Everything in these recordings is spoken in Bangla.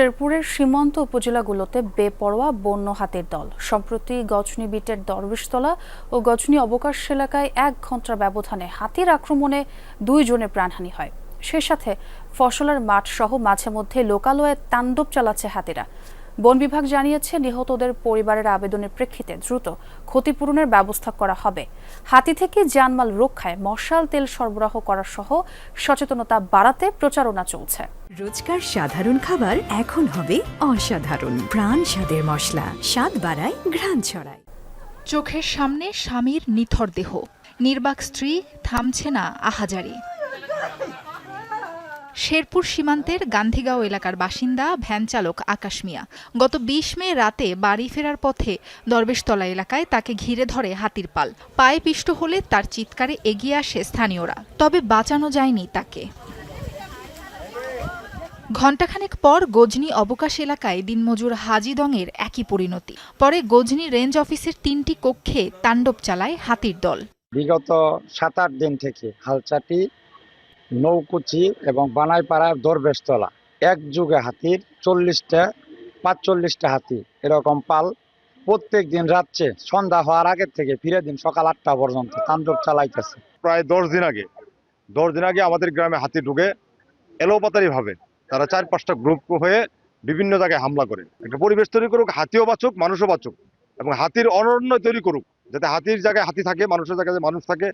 শেরপুরের সীমান্ত উপজেলাগুলোতে বেপরোয়া বন্য হাতির দল। সম্প্রতি গজনি বিটের দরবেশতলা ও গজনি অবকাশ এলাকায় এক ঘণ্টার ব্যবধানে হাতির আক্রমণে দুই জনের প্রাণহানি হয়। সে সাথে ফসলের মাঠ সহ মাঝে মধ্যে লোকালয়ে তাণ্ডব চালাচ্ছে হাতিরা। বন বিভাগ জানিয়েছে নিহতদের পরিবারের আবেদনের প্রেক্ষিতে দ্রুত ক্ষতিপূরণের ব্যবস্থা করা হবে। হাতি থেকে জানমাল রক্ষায় মশাল তেল সরবরাহ করা সহ সচেতনতা বাড়াতে প্রচারণা চলছে। রোজকার সাধারণ খাবার এখন হবে অসাধারণ। প্রাণ স্বাদের মশলা স্বাদ বাড়ায় ঘ্রাণ ছড়ায়। চোখের সামনে স্বামীর নিথর দেহ। নির্বাক স্ত্রী থামছে না আহাজারি। শেরপুর সীমান্তের গান্ধীগাঁও এলাকার বাসিন্দা, ভ্যান চালক আকাশ মিয়া। গত বিশ মে রাতে বাড়ি ফেরার পথে দরবেশতলা এলাকায় তাকে ঘিরে ধরে হাতির পাল। পায়ে পিষ্ট হলে তার চিৎকারে এগিয়ে আসে স্থানীয়রা। তবে বাঁচানো যায়নি তাকে। ঘণ্টাখানেক পর গজনী অবকাশ এলাকায় দিনমজুর হাজিদংয়ের একই পরিণতি। পরে গজনী রেঞ্জ অফিসের তিনটি কক্ষে তাণ্ডব চালায় হাতির দল। বিগত সাত আট দিন থেকে হালচাটি নৌকুচি এবং বানাইপাড়ার দরবেশতলা। এক যুগে হাতির চল্লিশটা, পাঁচচল্লিশটা হাতি, এরকম পাল প্রত্যেক দিন রাত্রে সন্ধ্যা হওয়ার আগের থেকে ফিরে দিন সকাল আটটা পর্যন্ত তাণ্ডব চালাইতেছে। প্রায় দশ দিন আগে, দশ দিন আগে আমাদের গ্রামে হাতি ঢুকে এলোপাতারি ভাবে তারা চার পাঁচটা গ্রুপ হয়ে বিভিন্ন জায়গায় হামলা করে। একটা পরিবেশ তৈরি করুক, হাতিও বাঁচুক, মানুষও বাঁচুক এবং হাতির অনন্য তৈরি করুক, যাতে হাতির জায়গায় হাতি থাকে, মানুষের জায়গায় মানুষ থাকে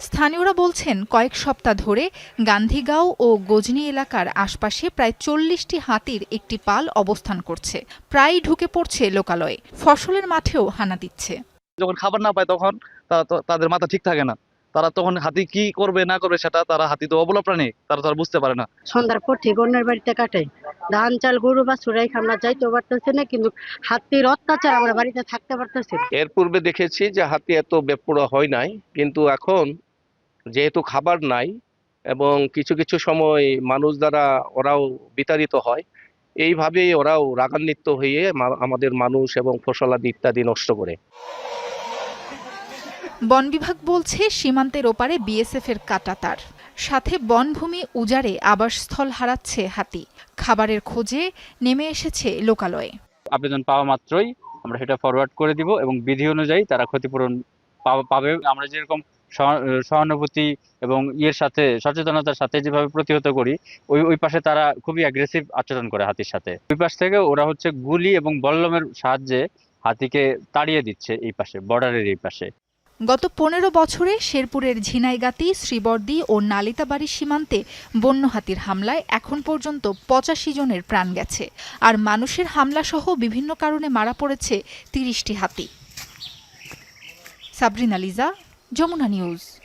স্থানীয়রা বলছেন কয়েক সপ্তাহ ধরে গান্ধীগাঁও ও গজনি এলাকার আশপাশে প্রায় চল্লিশটি হাতির একটি পাল অবস্থান করছে। প্রায়ই ঢুকে পড়ছে লোকালয়ে। ফসলের মাঠেও হানা দিচ্ছে। যখন খাবার না পায় তখন তাদের মাথা ঠিক থাকে না। তারা তখন হাতি কি করবে না করবে সেটা তারা হাতি তো অবলা প্রাণী তারা তো আর বুঝতে পারে না। সন্ধ্যার পর ঠিক অন্যের বাড়িতে কাটাই ধান চাল গরু বা চুরাই আমরা যাইতেও পারতেছি না কিন্তু হাতির অত্যাচার আমরা বাড়িতে থাকতে পারতেছি এর পূর্বে দেখেছি যে হাতি এত বেপরোয়া হয় নাই কিন্তু এখন যেহেতু খাবার নাই এবং কিছু কিছু সময় মানুষ দ্বারা ওরাও বিতাড়িত হয় এইভাবেই ওরাও রাগান্বিত হয়ে আমাদের মানুষ এবং ফসলাদি ইত্যাদি নষ্ট করে। বন বিভাগ বলছে সীমান্তের ওপারে বিএসএফ এর কাটাতার সাথে বনভূমি উজাড়ে আবাসস্থল হারাচ্ছে হাতি। খাবারের খোঁজে নেমে এসেছে লোকালয়ে। আবেদন পাওয়া মাত্রই আমরা সেটা ফরওয়ার্ড করে দিব এবং বিধি অনুযায়ী তারা ক্ষতিপূরণ পাবে। আমরা যেরকম সহানুভূতি এবং ইয়ের সাথে, সচেতনতার সাথে যেভাবে প্রতিহত করি, ওই ওই পাশে তারা খুবই অ্যাগ্রেসিভ আচরণ করে হাতির সাথে। ওই পাশ থেকে ওরা হচ্ছে গুলি এবং বল্লমের সাহায্যে হাতিকে তাড়িয়ে দিচ্ছে এই পাশে, বর্ডারের এই পাশে। গত পনেরো বছরে শেরপুরের ঝিনাইগাতি, শ্রীবর্দী ও নালিতাবাড়ি সীমান্তে বন্য হাতির হামলায় এখন পর্যন্ত পঁচাশি জনের প্রাণ গেছে। আর মানুষের হামলাসহ বিভিন্ন কারণে মারা পড়েছে তিরিশটি হাতি। সাবরিনা লিজা যমুনা নিউজ।